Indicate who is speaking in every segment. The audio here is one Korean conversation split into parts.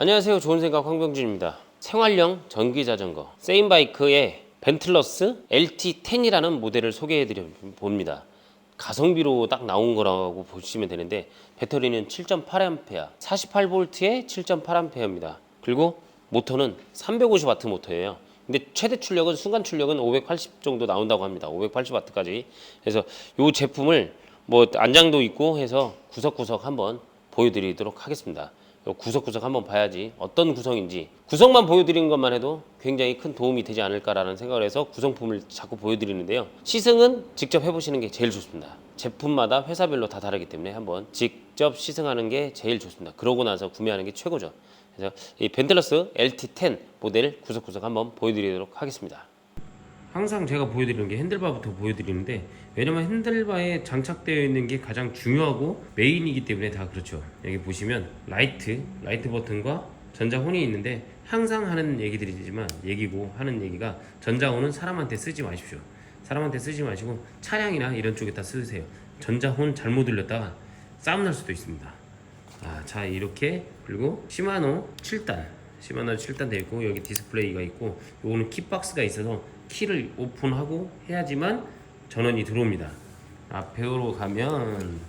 Speaker 1: 안녕하세요. 좋은 생각 황병준입니다. 생활형 전기 자전거 세인바이크의 벤틀러스 LT10이라는 모델을 소개해 드려 봅니다. 가성비로 딱 나온 거라고 보시면 되는데 배터리는 7.8A, 48V에 7.8A입니다. 그리고 모터는 350W 모터예요. 근데 최대 출력은 순간 출력은 580 정도 나온다고 합니다. 580W까지. 그래서 이 제품을 뭐 안장도 있고 해서 구석구석 한번 보여드리도록 하겠습니다. 요 구석구석 한번 봐야지 어떤 구성인지 구성만 보여드리는 것만 해도 굉장히 큰 도움이 되지 않을까라는 생각을 해서 구성품을 자꾸 보여드리는데요. 시승은 직접 해보시는 게 제일 좋습니다. 제품마다 회사별로 다 다르기 때문에 한번 직접 시승하는 게 제일 좋습니다. 그러고 나서 구매하는 게 최고죠. 그래서 이 벤틀러스 LT10 모델 구석구석 한번 보여드리도록 하겠습니다. 항상 제가 보여드리는 게 핸들바부터 보여드리는데 왜냐면 핸들바에 장착되어 있는 게 가장 중요하고 메인이기 때문에 다 그렇죠. 여기 보시면 라이트 라이트 버튼과 전자혼이 있는데 항상 하는 얘기들이지만 얘기고 하는 얘기가 전자혼은 사람한테 쓰지 마십시오. 사람한테 쓰지 마시고 차량이나 이런 쪽에다 쓰세요. 전자혼 잘못 들렸다가 싸움 날 수도 있습니다. 아, 자 이렇게 그리고 시마노 7단 시마노 7단 되어 있고 여기 디스플레이가 있고 요거는 키박스가 있어서 키를 오픈하고 해야지만 전원이 들어옵니다. 앞으로 가면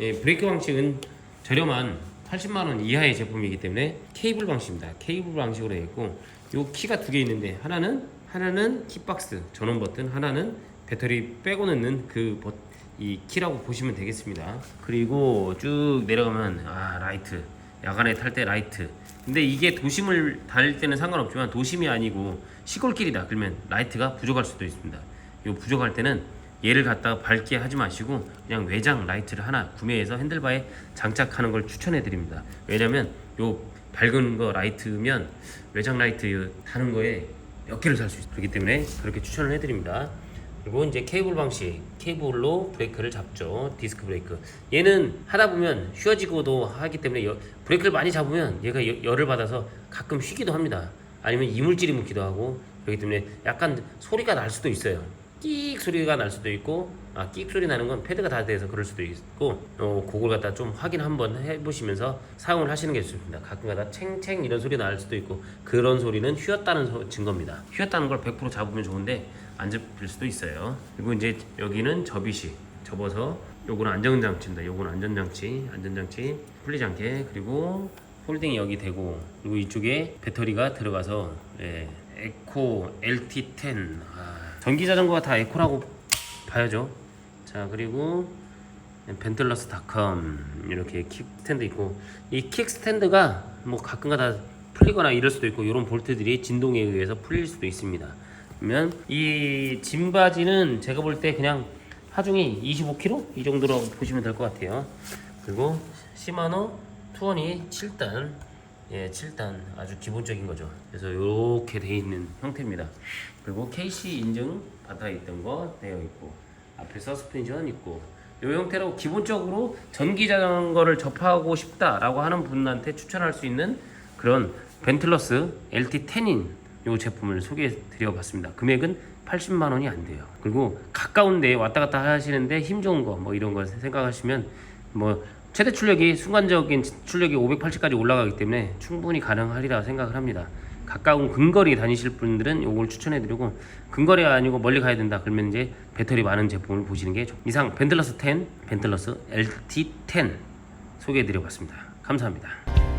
Speaker 1: 예, 브레이크 방식은 저렴한 80만 원 이하의 제품이기 때문에 케이블 방식입니다. 케이블 방식으로 되어 있고 요 키가 두 개 있는데 하나는 하나는 키박스 전원 버튼 하나는 배터리 빼고 넣는 그 버, 이 키라고 보시면 되겠습니다. 그리고 쭉 내려가면 아 라이트 야간에 탈 때 라이트. 근데 이게 도심을 다닐 때는 상관없지만 도심이 아니고 시골길이다 그러면 라이트가 부족할 수도 있습니다. 요 부족할 때는 얘를 갖다가 밝게 하지 마시고 그냥 외장 라이트를 하나 구매해서 핸들바에 장착하는 걸 추천해 드립니다. 왜냐면 요 밝은 거 라이트면 외장 라이트 다는 거에 몇 개를 살 수 있기 때문에 그렇게 추천을 해드립니다. 그리고 이제 케이블 방식 케이블로 브레이크를 잡죠. 디스크 브레이크. 얘는 하다 보면 휘어지고도 하기 때문에 여- 브레이크를 많이 잡으면 얘가 여- 열을 받아서 가끔 휘기도 합니다. 아니면 이물질이 묻기도 하고 그렇기 때문에 약간 소리가 날 수도 있어요 끽 소리가 날 수도 있고 아, 끽 소리 나는 건 패드가 다 돼서 그럴 수도 있고 어, 그걸 갖다 좀 확인 한번 해보시면서 사용을 하시는 게 좋습니다. 가끔가다 챙챙 이런 소리 날 수도 있고 그런 소리는 휘었다는 소- 증거입니다. 휘었다는 걸 100% 잡으면 좋은데 안 잡힐 수도 있어요. 그리고 이제 여기는 접이식 접어서 요거는 안전장치입니다. 요거는 안전장치 안전장치 풀리지 않게. 그리고 홀딩이 여기 되고 그리고 이쪽에 배터리가 들어가서 예, 에코 LT10 아, 전기 자전거가 다 에코라고 봐야죠 자 그리고 벤틀러스닷컴 이렇게 킥 스탠드 있고 이 킥 스탠드가 뭐 가끔가다 풀리거나 이럴 수도 있고 이런 볼트들이 진동에 의해서 풀릴 수도 있습니다. 그러면 이 짐바지는 제가 볼 때 그냥 하중이 25kg 이 정도로 보시면 될 것 같아요. 그리고 시마노 투원이 7단 예 7단 아주 기본적인 거죠. 그래서 이렇게 돼 있는 형태입니다. 그리고 KC 인증 받아 있던 거 되어 있고 앞에 서스펜션 있고 이 형태로 기본적으로 전기 자전거를 접하고 싶다라고 하는 분한테 추천할 수 있는 그런 벤틀러스 LT10인 이 제품을 소개해 드려 봤습니다. 금액은 80만 원이 안 돼요. 그리고 가까운데 왔다 갔다 하시는데 힘 좋은 거 뭐 이런 거 생각하시면 뭐 최대 출력이 순간적인 출력이 580까지 올라가기 때문에 충분히 가능하리라 생각을 합니다. 가까운 근거리 다니실 분들은 요걸 추천해드리고 근거리 아니고 멀리 가야 된다 그러면 이제 배터리 많은 제품을 보시는 게 좋. 이상 벤틀러스 10, 벤틀러스 LT10 소개해드려봤습니다. 감사합니다.